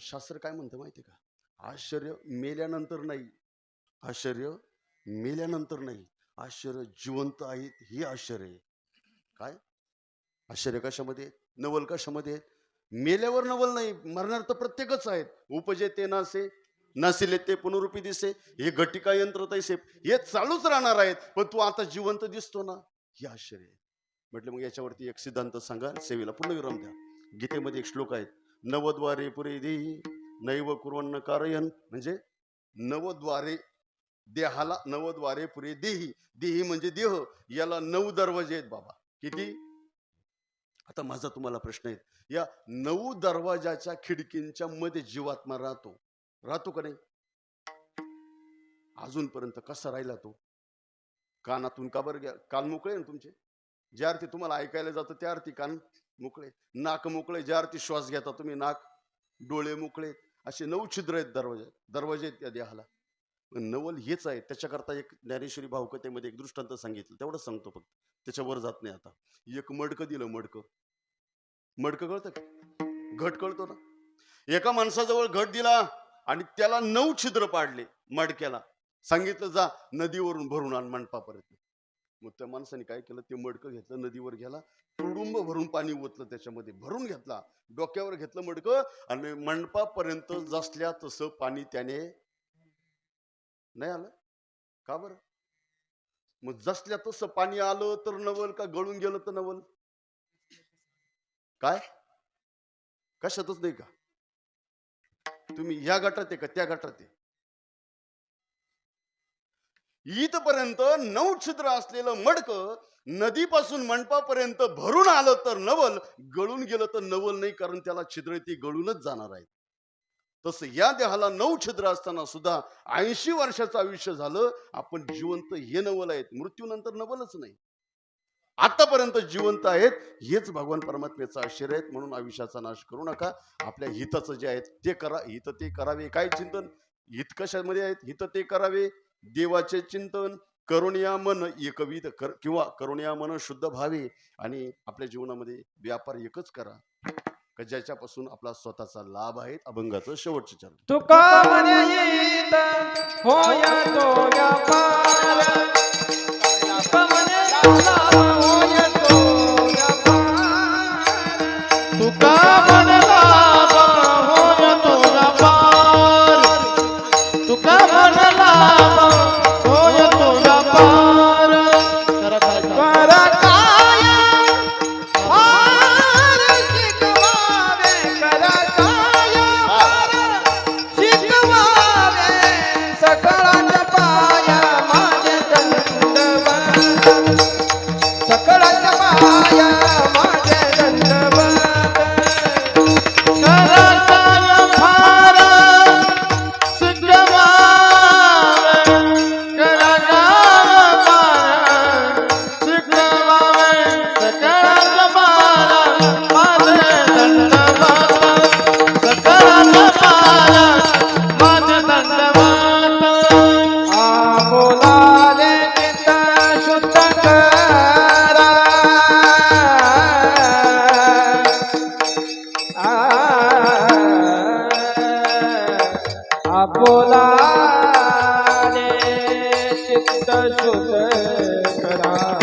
शास्त्र काय म्हणतं माहिती का? आश्चर्य मेल्यानंतर नाही. आश्चर्य मेल्यानंतर नाही. आश्चर्य जिवंत आहेत हे आश्चर्य. आहे काय? आश्चर्य कशामध्ये? नवल कशामध्ये? मेल्यावर नवल नाही. मरणार तर प्रत्येकच आहेत. उपजे ते नासे नसिले ते पुनरुपी दिसे हे घटिका यंत्र तैसे. हे चालूच राहणार आहेत पण तू आता जिवंत दिसतो ना? हे आश्चर्य आहे. म्हटलं मग याच्यावरती एक सिद्धांत सांगा. सेवेला पूर्णविराम द्या. गीतेमध्ये एक श्लोक आहेत नवद्वारे पुरे देही नैव कुर्वन्न कारयन. म्हणजे नवद्वारे देहाला नवद्वारे पुरे देही. देही म्हणजे देह. याला नऊ दरवाजे आहेत बाबा. किती? आता माझा तुम्हाला प्रश्न आहे. या नऊ दरवाजाच्या खिडकींच्या मध्ये जीवात्मा राहतो. राहतो का नाही? अजूनपर्यंत कसा राहिला तो? कानातून का बरं घ्या? कान मोकळे ना तुमचे? ज्या अर्थी तुम्हाला ऐकायला जातं त्या अर्थी कान मोकळे. नाक मोकळे ज्या अर्थी श्वास घेता तुम्ही नाक डोळे मोकळे असे नऊ छिद्र आहेत दरवाजे दरवाजे आहेत त्या देहाला. नवल हेच आहे त्याच्याकरता एक ज्ञानेश्वरी भावकथेमध्ये एक दृष्टांत सांगितलं तेवढं सांगतो फक्त. त्याच्यावर जात नाही आता. एक मडकं दिलं मडकं. मडकं कळतं का? घट कळतो ना? एका माणसाजवळ घट दिला आणि त्याला नऊ छिद्र पाडले मडक्याला. सांगितलं जा नदीवरून भरून आण मंडपापर्यंत. मग त्या माणसाने काय केलं? ते मडकं घेतलं नदीवर गेला तुडुंब भरून पाणी ओतलं त्याच्यामध्ये. भरून घेतला. डोक्यावर घेतलं मडकं आणि मंडपापर्यंत जसल्या तसं पाणी त्याने नाही आलं. का बरं? मग जसल्या तसं पाणी आलं तर नवल का गळून गेलं तर नवल? काय? कशातच नाही का? तुम्ही या गटात आहे का त्या गटात आहे? इथपर्यंत नऊ छिद्र असलेलं मडकं नदीपासून मंडपापर्यंत भरून आलं तर नवल गळून गेलं तर नवल नाही कारण त्याला छिद्र ती गळूनच जाणार आहेत. तसं या देहाला नऊ छिद्र असताना सुद्धा ऐंशी वर्षाचं आयुष्य झालं आपण जिवंत हे नवल आहेत मृत्यूनंतर नवलच नाही. आतापर्यंत जिवंत आहेत हेच भगवान परमात्म्याचं आश्चर्य आहेत म्हणून आयुष्याचा नाश करू नका. आपल्या हिताचं जे आहेत ते करा हित ते करावे काय चिंतन? हित कशामध्ये आहेत? हित ते करावे. देवाचे चिंतन करुणिया मन एकविध कर किंवा करुणिया मन शुद्ध भावे आणि आपल्या जीवनामध्ये व्यापार एकच करा का ज्याच्यापासून आपला स्वतःचा लाभ आहे अभंगाचं शेवटचं चरण. तुका म्हणे येत होय तो व्यापार. तुका म्हणे लाभ होय तो व्यापार. तुका म्हणला होय तुझा पार तुका म्हणला होय चित्त शुद्ध करा